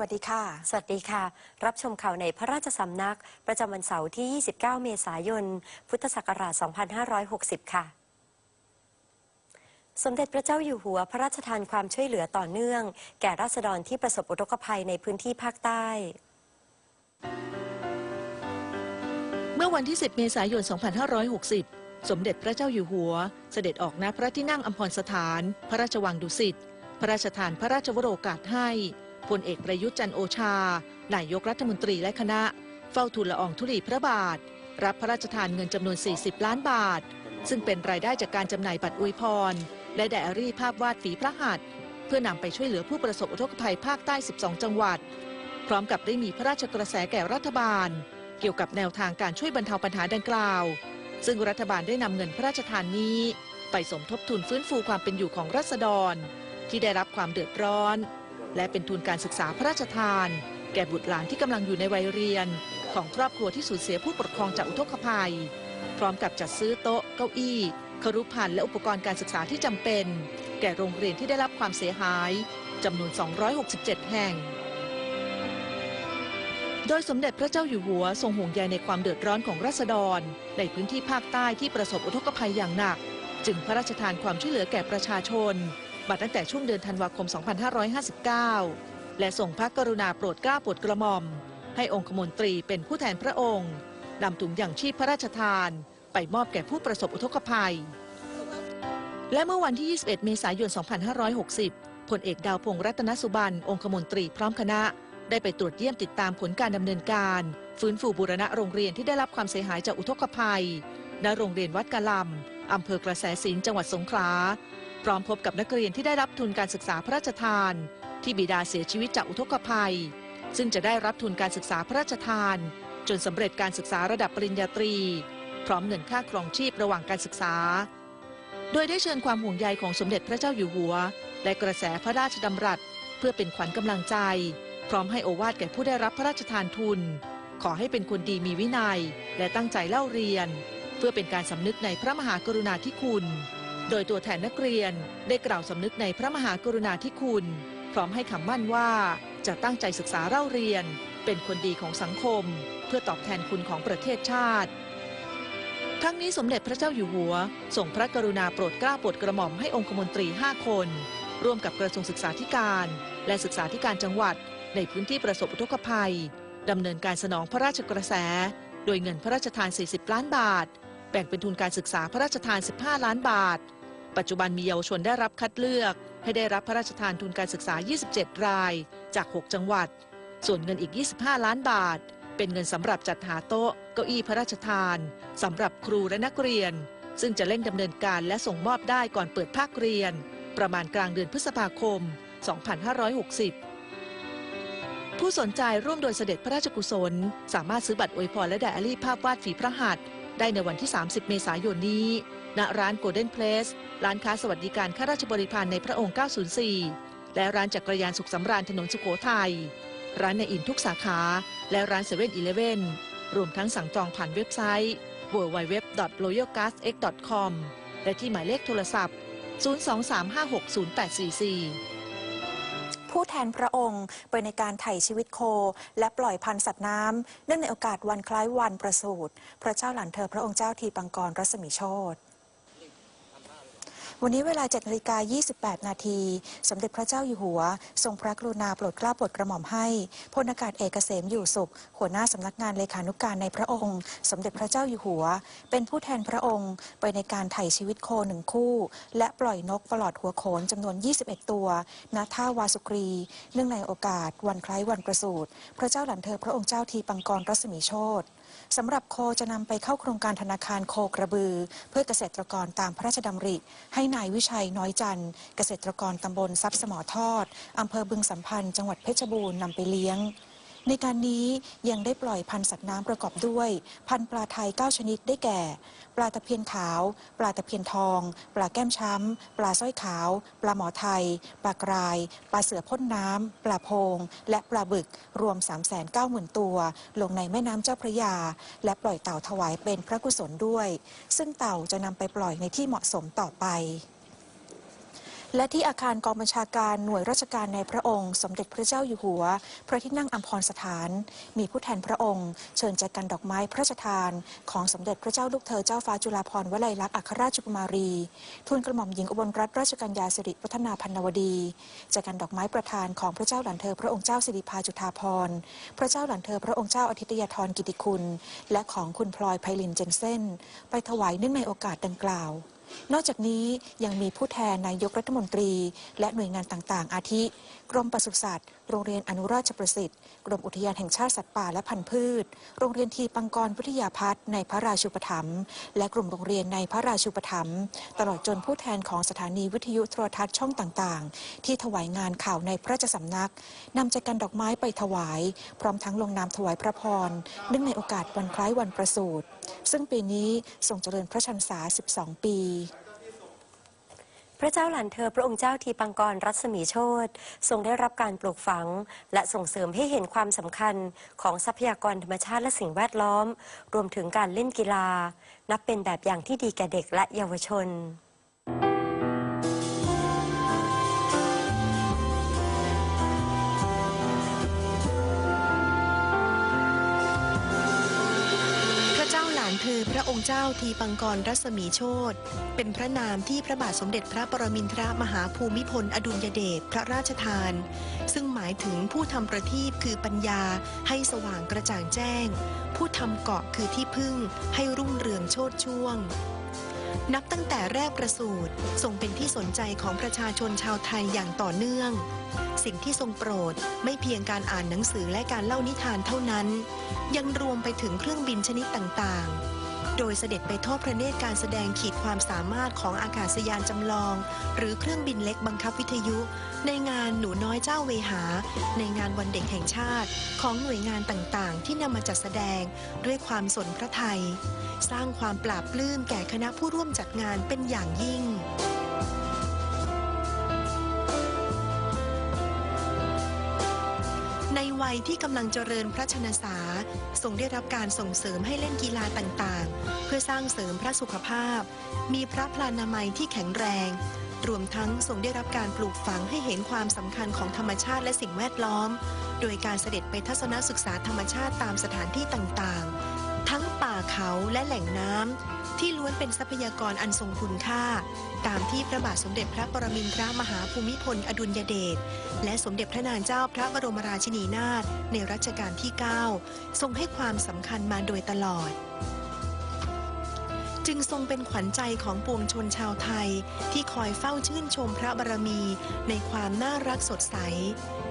วัสดีค่ะ สวัสดีค่ะ รับชมข่าวในพระราชสำนัก ประจำวันเสาร์ที่ 29 เมษายน พุทธศักราช 2560 ค่ะสมเด็จพระเจ้าอยู่หัวพระราชทานความช่วยเหลือต่อเนื่อง แก่ราษฎรที่ประสบอุทกภัยในพื้นที่ภาคใต้ เมื่อวันที่ 10 เมษายน 2560 สมเด็จพระเจ้าอยู่หัว เสด็จออกณพระที่นั่งอัมพรสถาน พระราชวังดุสิต พระราชทานพระราชวโรกาสให้ พลเอกประยุทธ์จันโอชา นายกรัฐมนตรีและคณะ เฝ้าทูลละอองธุลีพระบาท รับพระราชทานเงินจำนวน 40 ล้านบาท ซึ่งเป็นรายได้จากการจำหน่ายบัตรอวยพร และไดอารี่ภาพวาดฝีพระหัตถ์เพื่อนำไปช่วยเหลือผู้ประสบอุทกภัยภาคใต้ 12 จังหวัด พร้อมกับได้มีพระราชกระแสแก่รัฐบาล เกี่ยวกับแนวทางการช่วยบรรเทาปัญหาดังกล่าว ซึ่งรัฐบาลได้นำเงินพระราชทานนี้ ไปสมทบทุนฟื้นฟูความเป็นอยู่ของรัษฎร ที่ได้รับความเดือดร้อน และเป็นทุนการศึกษาพระราชทาน แก่บุตรหลานที่กำลังอยู่ในวัยเรียน ของครอบครัวที่สูญเสียผู้ปกครองจากอุทกภัย พร้อมกับจัดซื้อโต๊ะ เก้าอี้ครุภัณฑ์และอุปกรณ์การศึกษาที่จำเป็น แก่โรงเรียนที่ได้รับความเสียหายจำนวน 267 แห่ง โดยสมเด็จพระเจ้าอยู่หัวทรงห่วงใยในความเดือดร้อนของราษฎร ในพื้นที่ภาคใต้ที่ประสบอุทกภัยอย่างหนัก จึงพระราชทานความช่วยเหลือแก่ประชาชน มาตั้งแต่ช่วงเดือนธันวาคม 2559 และส่งพระกรุณาโปรดเกล้าโปรดกระหม่อม ให้องคมนตรีเป็นผู้แทนพระองค์นำถุงอย่างชีพพระราชทาน ไปมอบแก่ผู้ประสบอุทกภัย และเมื่อวันที่ 21 เมษายน 2560 พลเอกดาวพงษ์รัตนสุบันองคมนตรีพร้อมคณะ ได้ไปตรวจเยี่ยมติดตามผลการดำเนินการ ฟื้นฟูบูรณะโรงเรียนที่ได้รับความเสียหายจากอุทกภัยณโรงเรียนวัดกะลำอำเภอกระแสสินจังหวัดสงขลา พร้อมพบกับนักเรียนที่ได้รับทุนการศึกษาพระราชทาน ที่บิดาเสียชีวิตจากอุทกภัย ซึ่งจะได้รับทุนการศึกษาพระราชทาน จนสำเร็จการศึกษาระดับปริญญาตรี พร้อมเงินค่าครองชีพระหว่างการศึกษา โดยได้เชิญความห่วงใยของสมเด็จพระเจ้าอยู่หัว และกระแสพระราชดำรัส เพื่อเป็นขวัญกำลังใจ พร้อมให้โอวาทแก่ผู้ได้รับพระราชทานทุน ขอให้เป็นคนดีมีวินัย และตั้งใจเล่าเรียน เพื่อเป็นการสำนึกในพระมหากรุณาธิคุณ โดยตัวแทนนักเรียนได้กล่าวสำนึกในพระมหากรุณาธิคุณ พร้อมให้คำมั่นว่าจะตั้งใจศึกษาเล่าเรียน เป็นคนดีของสังคม เพื่อตอบแทนคุณของประเทศชาติ ทั้งนี้สมเด็จพระเจ้าอยู่หัวส่งพระกรุณาโปรดเกล้าโปรดกระหม่อมให้องคมนตรี 5 คน ร่วมกับกระทรวงศึกษาธิการ และศึกษาธิการจังหวัด ในพื้นที่ประสบอุทกภัยดำเนินการสนองพระราชกระแส โดยเงินพระราชทาน 40 ล้านบาท แบ่งเป็นทุนการศึกษาพระราชทาน 15 ล้านบาท ปัจจุบันมีเยาวชนได้รับคัดเลือก ให้ได้รับพระราชทานทุนการศึกษา 27 ราย จาก 6 จังหวัด ส่วนเงินอีก 25 ล้านบาท เป็นเงินสำหรับจัดหาโต๊ะ เก้าอี้พระราชทานสำหรับครูและนักเรียน ซึ่งจะเร่งดำเนินการและส่งมอบได้ก่อนเปิดภาคเรียน ประมาณกลางเดือนพฤษภาคม 2560ผู้สนใจร่วมโดยเสด็จพระราชกุศล สามารถซื้อบัตรอวยพรและไดอารี่ภาพวาดฝีพระหัตถ์ได้ในวันที่ 30 เมษายนนี้ ณร้าน Golden Place ร้านค้าสวัสดิการข้าราชบริพารในพระองค์ 904 และร้านจักรยานสุขสำราญถนนสุโขทัย ร้านในอินทุกสาขา และร้านเซเว่นอีเลฟเว่นรวมทั้งสั่งจองผ่านเว็บไซต์ www.royalgasx.com และที่หมายเลขโทรศัพท์ 023560844ผู้แทนพระองค์ไปในการไถ่ชีวิตโค และปล่อยพันธุ์สัตว์น้ำเนื่องในโอกาสวันคล้ายวันประสูติ พระเจ้าหลานเธอพระองค์เจ้าทีปังกรรัศมีโชต วันนี้เวลา7นาฬิกา28 นาที สมเด็จพระเจ้าอยู่หัว ทรงพระกรุณาโปรดเกล้าโปรดกระหม่อมให้พลอากาศเอกเกษมอยู่สุข หัวหน้าสำนักงานเลขานุการในพระองค์ สมเด็จพระเจ้าอยู่หัว เป็นผู้แทนพระองค์ไปในการไถ่ชีวิตโคหนึ่งคู่ และปล่อยนกปลอดหัวโขนจำนวน 21 ตัวณท่าวาสุกรี เนื่องในโอกาส วันคล้ายวันประสูติพระเจ้าหลานเธอพระองค์เจ้าทีปังกรรัศมีโชตสำหรับโคจะนำไปเข้าโครงการธนาคารโคกระบือ เพื่อเกษตรกรตามพระราชดำริ ให้นายวิชัยน้อยจันทร์เกษตรกรตำบลทรัพย์สมอทอดอำเภอบึงสัมพันธ์ จังหวัดเพชรบูรณ์นำไปเลี้ยง ในการนี้ยังได้ปล่อยพันธุ์สัตว์น้ำประกอบด้วย พันธุ์ปลาไทย 9 ชนิดได้แก่ ปลาตะเพียนขาว ปลาตะเพียนทอง ปลาแก้มช้ำ ปลาสร้อยขาว ปลาหมอไทย ปลากราย ปลาเสือพ่นน้ำ ปลาโพง และปลาบึกรวม 390,000 ตัว ลงในแม่น้ำเจ้าพระยา และปล่อยเต่าถวายเป็นพระกุศลด้วย ซึ่งเต่าจะนำไปปล่อยในที่เหมาะสมต่อไป และที่อาคารกองบัญชาการหน่วยราชการในพระองค์ สมเด็จพระเจ้าอยู่หัว พระที่นั่งอัมพรสถาน มีผู้แทนพระองค์ เชิญแจกันดอกไม้พระราชทาน ของสมเด็จพระเจ้าลูกเธอเจ้าฟ้าจุฬาภรณ์วลัยลักษณ์อัครราชกุมารี ทูลกระหม่อมหญิงอุบลรัตนราชกัญญาสิริวัฒนาพันนวดีแจกันดอกไม้ประทานของพระเจ้าหลานเธอพระองค์เจ้าสิริพาจุฑาภรณ์พระเจ้าหลานเธอพระองค์เจ้าอาทิตยาธรกิติคุณ และของคุณพลอยไพลินเจนเซนไปถวายเนื่องในโอกาสดังกล่าว นอกจากนี้ยังมีผู้แทนนายกรัฐมนตรี และหน่วยงานต่างๆ อาทิ กรมปศุสัตว์ โรงเรียนอนุราชประสิทธิ์ กรมอุทยานแห่งชาติสัตว์ป่าและพันธุ์พืช โรงเรียนทีปังกรวิทยาพัฒน์ในพระราชูปถัมภ์และกลุ่มโรงเรียนในพระราชูปถัมภ์ตลอดจนผู้แทนของสถานีวิทยุโทรทัศน์ช่องต่างๆ ที่ถวายงานข่าวในพระราชสำนักนำใจกันดอกไม้ไปถวาย พร้อมทั้งลงนามถวายพระพรเนื่องในโอกาสวันคล้ายวันประสูติซึ่งปีนี้ทรงเจริญพระชนษา 12 ปี พระเจ้าหลานเธอพระองค์เจ้าทีปังกรรัศมีโชตทรงได้รับการปลูกฝัง และส่งเสริมให้เห็นความสำคัญของทรัพยากรธรรมชาติและสิ่งแวดล้อม รวมถึงการเล่นกีฬา นับเป็นแบบอย่างที่ดีแก่เด็กและเยาวชน หลานเธอพระองค์เจ้าทีปังกรรัศมีโชตเป็นพระนามที่พระบาทสมเด็จพระปรมินทรมหาภูมิพล อดุลยเดชพระราชทาน ซึ่งหมายถึงผู้ทำประทีปคือปัญญาให้สว่างกระจ่างแจ้ง ผู้ทำเกาะคือที่พึ่งให้รุ่งเรืองโชดช่วงนับตั้งแต่แรกประสูติทรงเป็นที่สนใจของประชาชนชาวไทยอย่างต่อเนื่อง สิ่งที่ทรงโปรดไม่เพียงการอ่านหนังสือและการเล่านิทานเท่านั้น ยังรวมไปถึงเครื่องบินชนิดต่างๆ โดยเสด็จไปทอดพระเนตรการแสดงขีดความสามารถของอากาศยานจำลอง หรือเครื่องบินเล็กบังคับวิทยุ ในงานหนูน้อยเจ้าเวหา ในงานวันเด็กแห่งชาติ ของหน่วยงานต่างๆ ที่นำมาจัดแสดงด้วยความสนพระไทย สร้างความปราบปลื้มแก่คณะผู้ร่วมจัดงานเป็นอย่างยิ่งในวัยที่กำลังเจริญพระชนสา ทรงได้รับการส่งเสริมให้เล่นกีฬาต่างๆ เพื่อสร้างเสริมพระสุขภาพ มีพระพลานามัยที่แข็งแรง รวมทั้งทรงได้รับการปลูกฝังให้เห็นความสำคัญของธรรมชาติและสิ่งแวดล้อม โดยการเสด็จไปทัศนศึกษาธรรมชาติตามสถานที่ต่างๆ เขาและแหล่งน้ำที่ล้วนเป็นทรัพยากรอันทรงคุณค่า ตามที่พระบาทสมเด็จพระปรมินทรมหาภูมิพลอดุลยเดชและสมเด็จพระนางเจ้าพระบรมราชินีนาถในรัชกาลที่ 9 ทรงให้ความสำคัญมาโดยตลอดจึงทรงเป็นขวัญใจของปวงชนชาวไทย ที่คอยเฝ้าชื่นชมพระบารมีในความน่ารักสดใส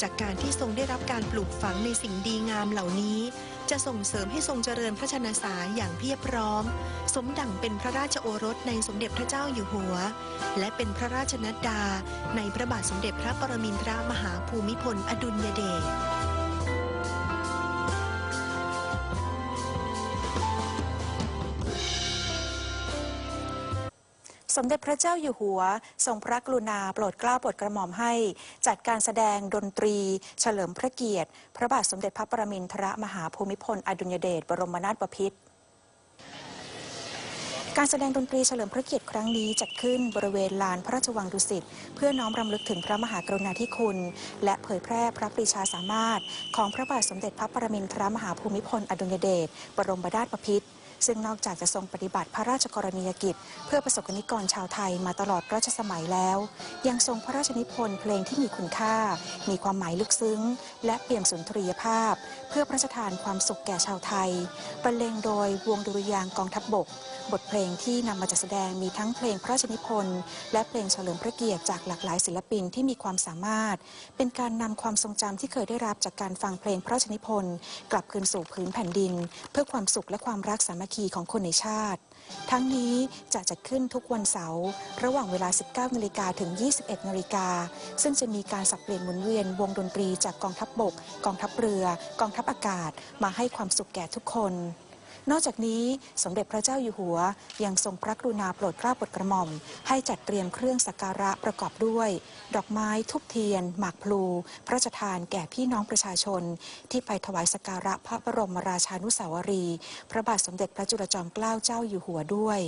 จากการที่ทรงได้รับการปลูกฝังในสิ่งดีงามเหล่านี้ จะส่งเสริมให้ทรงเจริญพระชนสาอย่างเพียบพร้อม สมดั่งเป็นพระราชโอรสในสมเด็จพระเจ้าอยู่หัว และเป็นพระราชนัดดา ในพระบาทสมเด็จพระปรมินทรมหาภูมิพลอดุลยเดช สมเด็จพระเจ้าอยู่หัว ทรงพระกรุณาโปรดเกล้าโปรดกระหม่อมให้ จัดการแสดงดนตรี เฉลิมพระเกียรติ พระบาทสมเด็จพระปรมินทรมหาภูมิพลอดุลยเดชบรมนาถบพิตรการแสดงดนตรีเฉลิมพระเกียรติครั้งนี้จัดขึ้นบริเวณลานพระราชวังดุสิตเพื่อน้อมรำลึกถึงพระมหากรุณาธิคุณ และเผยแพร่พระปรีชาสามารถ ของพระบาทสมเด็จพระปรมินทรมหาภูมิพลอดุลยเดชบรมนาถบพิตร ซึ่งนอกจากจะทรงปฏิบัติพระราชกรณียกิจ เพื่อประสบกนิกรชาวไทยมาตลอดรัชสมัยแล้ว ยังทรงพระราชนิพนธ์เพลงที่มีคุณค่า มีความหมายลึกซึ้ง และเปี่ยมสุนทรียภาพ เพื่อพระราชทานความสุขแก่ชาวไทยบรรเลงโดยวงดุริยางกองทัพบบก บทเพลงที่นำมาจัดแสดงมีทั้งเพลงพระราชนิพนธ์และเพลงเฉลิมพระเกียรติจากหลากหลายศิลปินที่มีความสามารถ เป็นการนำความทรงจำที่เคยได้รับจากการฟังเพลงพระราชนิพนธ์กลับคืนสู่พื้นแผ่นดิน เพื่อความสุขและความรักสามัคคีของคนในชาติ ทั้งนี้จะจัดขึ้นทุกวันเสาร์ระหว่างเวลา 19นาฬิกาถึง 21นาฬิกาซึ่งจะมีการสับเปลี่ยนหมุนเวียนวงดนตรีจากกองทัพบบก กองทัพเรือ กองทัพอากาศ มาให้ความสุขแก่ทุกคน นอกจากนี้สมเด็จพระเจ้าอยู่หัว ยังทรงพระกรุณาโปรดเกล้าโปรดกระหม่อม ให้จัดเตรียมเครื่องสักการะประกอบด้วย ดอกไม้ทุบเทียน หมากพลู พระราชทานแก่พี่น้องประชาชน ที่ไปถวายสักการะพระบรมราชานุสาวรี พระบาทสมเด็จพระจุลจอมเกล้าเจ้าอยู่หัวด้วย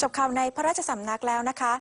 จบข่าวในพระราชสำนักแล้วนะคะ